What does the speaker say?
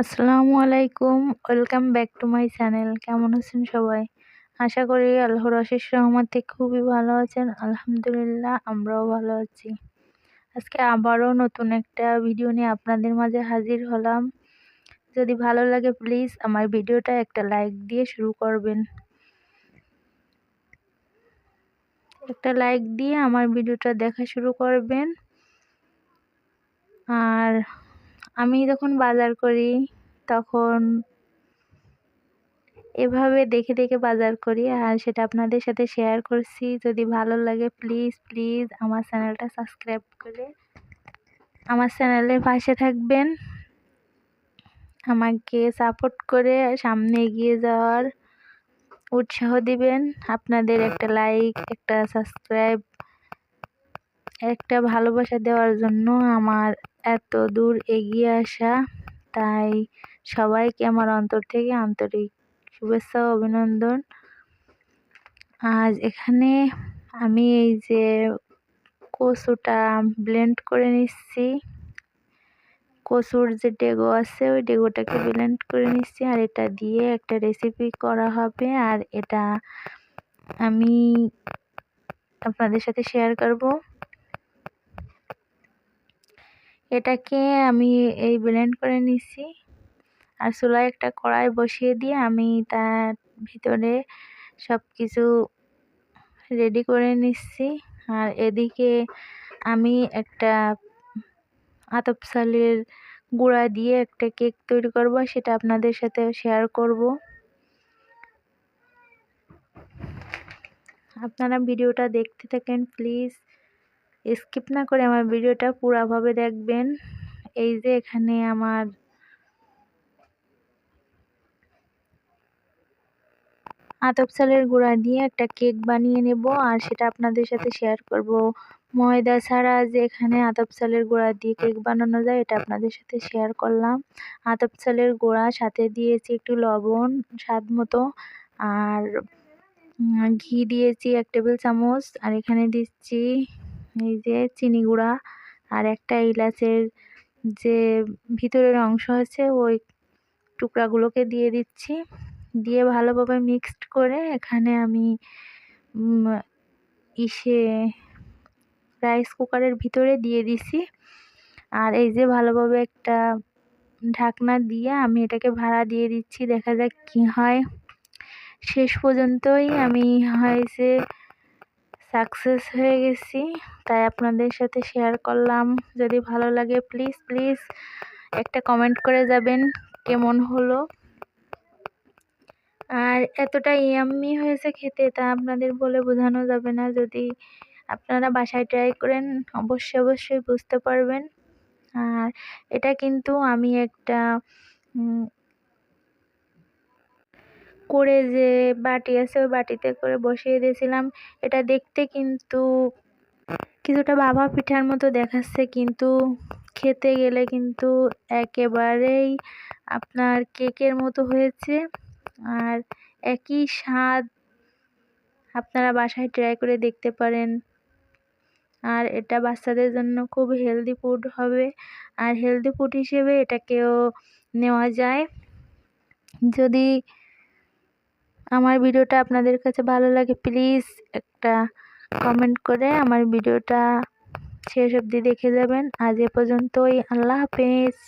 আসসালামু আলাইকুম, welcome back to my channel. কেমন আছেন সবাই? আশা করি আল্লাহর অশেষ রহমতে খুবই ভালো আছেন। আলহামদুলিল্লাহ, আমরাও ভালো আছি। আজকে আবারও নতুন একটা ভিডিও নিয়ে আপনাদের মাঝে হাজির হলাম। যদি ভালো লাগে, প্লিজ আমার ভিডিওটা একটা লাইক দিয়ে শুরু করবেন। একটা লাইক দিয়ে আমার ভিডিওটা দেখা শুরু করবেন। আর আমি যখন বাজার করি, তখন এভাবে দেখে দেখে বাজার করি আর সেটা আপনাদের সাথে শেয়ার করছি। যদি ভালো লাগে প্লিজ প্লিজ আমার চ্যানেলটা সাবস্ক্রাইব করে আমার চ্যানেলের পাশে থাকবেন। আমাকে সাপোর্ট করে সামনে এগিয়ে যাওয়ার উৎসাহ দিবেন। আপনাদের একটা লাইক একটা সাবস্ক্রাইব একটা ভালোবাসা দেওয়ার জন্য আমার এত দূর এগিয়ে আসা, তাই সবাইকে আমার অন্তর থেকে আন্তরিক শুভেচ্ছা ও অভিনন্দন। আজ এখানে আমি এই যে কচুটা ব্লেন্ড করে নিচ্ছি। কচুর যে ডেগো আছে, ওই ডেগোটাকে ব্লেন্ড করে নিচ্ছি আর এটা দিয়ে একটা রেসিপি করা হবে। আর এটা আমি আপনাদের সাথে শেয়ার করব। এটাকে আমি এই ব্লেন্ড করে নিছি। আর চুলায় একটা কড়াই বসিয়ে দিয়ে আমি তার ভিতরে সব কিছু রেডি করে নিচ্ছি আর এদিকে আমি একটা আতপ গুঁড়া দিয়ে একটা কেক তৈরি করব, সেটা আপনাদের সাথে শেয়ার করব। আপনারা ভিডিওটা দেখতে থাকেন প্লিজ স্কিপ না করে আমার ভিডিওটা পুরাভাবে দেখবেন। এই যে এখানে আমার আতপ চালের গুঁড়া দিয়ে একটা কেক বানিয়ে নেব আর সেটা আপনাদের সাথে শেয়ার করব। ময়দা ছাড়া যে এখানে আতপ চালের গুঁড়া দিয়ে কেক বানানো যায়, এটা আপনাদের সাথে শেয়ার করলাম। আতপ চালের গুঁড়া সাথে দিয়েছি একটু লবণ স্বাদ মতো আর ঘি দিয়েছি এক টেবিল চামচ আর এখানে দিচ্ছি এই যে চিনি গুঁড়া আর একটা ইলাচের যে ভিতরের অংশ আছে, ওই টুকরাগুলোকে দিয়ে দিচ্ছি। দিয়ে ভালোভাবে মিক্সড করে এখানে আমি ইসে রাইস কুকারের ভিতরে দিয়ে দিছি। আর এই যে ভালোভাবে একটা ঢাকনা দিয়ে আমি এটাকে ভাড়া দিয়ে দিচ্ছি। দেখা যাক কি হয়। শেষ পর্যন্তই আমি হয়েছে সাকসেস হয়ে গেছি। তাই আপনাদের সাথে শেয়ার করলাম। যদি ভালো লাগে প্লিজ প্লিজ একটা কমেন্ট করে যাবেন কেমন হলো। আর এতটা ইয়াম্মি হয়েছে খেতে, তা আপনাদের বলে বোঝানো যাবে না। যদি আপনারা বাসায় ট্রাই করেন, অবশ্যই অবশ্যই বুঝতে পারবেন। আর এটা কিন্তু আমি একটা করে যে বাটি আছে, ওই বাটিতে করে বসিয়ে দিয়েছিলাম। এটা দেখতে কিন্তু কিছুটা বাবা পিঠার মতো দেখাচ্ছে, কিন্তু খেতে গেলে কিন্তু একেবারেই আপনার কেকের মতো হয়েছে। আর একই স্বাদ আপনারা বাসায় ট্রাই করে দেখতে পারেন। আর এটা বাচ্চাদের জন্য খুব হেলদি ফুড হবে। আর হেলদি ফুড হিসেবে এটাকেও নেওয়া যায়। যদি আমার ভিডিওটা আপনাদের কাছে ভালো লাগে প্লিজ একটা কমেন্ট করে আমার ভিডিওটা শেষ অবধি দেখে যাবেন। আজ এ পর্যন্তই, আল্লাহ হাফেজ।